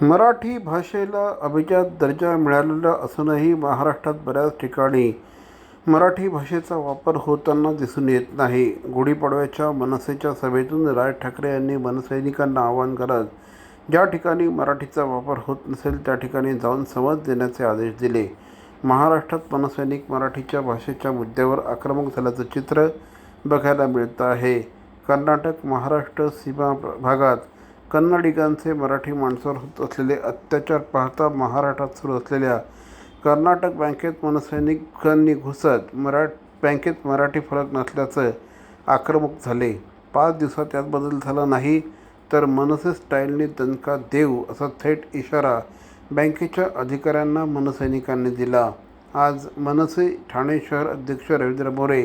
मराठी भाषेला अभिजात दर्जा मिळालेला असूनही महाराष्ट्रात बऱ्याच ठिकाणी मराठी भाषेचा वापर होताना दिसून येत नाही. गुढीपाडव्याच्या मनसेच्या सभेतून राज ठाकरे यांनी मनसैनिकांना आवाहन करत ज्या ठिकाणी मराठीचा वापर होत नसेल त्या ठिकाणी जाऊन समज देण्याचे आदेश दिले. महाराष्ट्रात मनसैनिक मराठीच्या भाषेच्या मुद्द्यावर आक्रमक झाल्याचं चित्र बघायला मिळतं आहे. कर्नाटक महाराष्ट्र सीमा भागात कन्नडिगांचे मराठी माणसावर होत असलेले अत्याचार पाहता महाराष्ट्रात सुरू असलेल्या कर्नाटक बँकेत मनसैनिकांनी घुसत मरा बँकेत मराठी फरक नसल्याचं आक्रमक झाले. पाच दिवसात यात बदल झाला नाही तर मनसे स्टाईलने दणका देऊ असा थेट इशारा बँकेच्या अधिकाऱ्यांना मनसैनिकांनी दिला. आज मनसे ठाणे शहर अध्यक्ष रवींद्र मोरे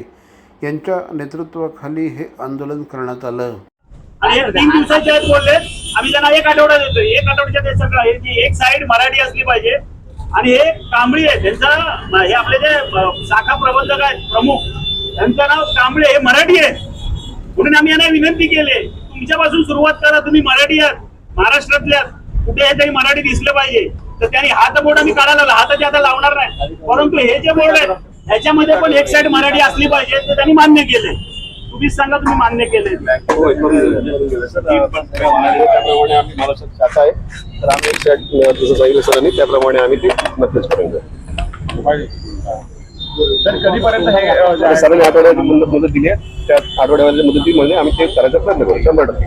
यांच्या नेतृत्वाखाली हे आंदोलन करण्यात आलं. आणि हे तीन दिवसाच्या आत बोलले आम्ही त्यांना एक आठवडा देतोय. एक आठवड्याच्या सगळं आहे की एक साईड मराठी असली पाहिजे. आणि हे कांबळी आहे त्यांचा हे आपले जे शाखा प्रबंधक आहेत प्रमुख त्यांचं नाव कांबळे हे मराठी आहे म्हणून आम्ही यांना विनंती केली तुमच्यापासून सुरुवात करा तुम्ही मराठी आहात महाराष्ट्रातल्या कुठे तरी मराठी दिसलं पाहिजे. तर त्यांनी हात बोर्ड आम्ही काढायला लागला. हाताचे आता लावणार नाही. परंतु हे जे बोर्ड आहेत ह्याच्यामध्ये पण एक साईड मराठी असली पाहिजे ते त्यांनी मान्य केले. तुम्हीच सांगा तुम्ही मान्य केले. त्याप्रमाणे आम्ही महाराष्ट्रात शाखा आहे. तर आम्ही एक सेट जसं सांगितलं सरांनी त्याप्रमाणे आम्ही ते नक्कीच करून तर कधीपर्यंत हे सरांनी आठवड्याची मुदत दिली आहे. त्या आठवड्याच्या मुदतीमध्ये आम्ही ते करायचा प्रयत्न करू. शंभर टक्के.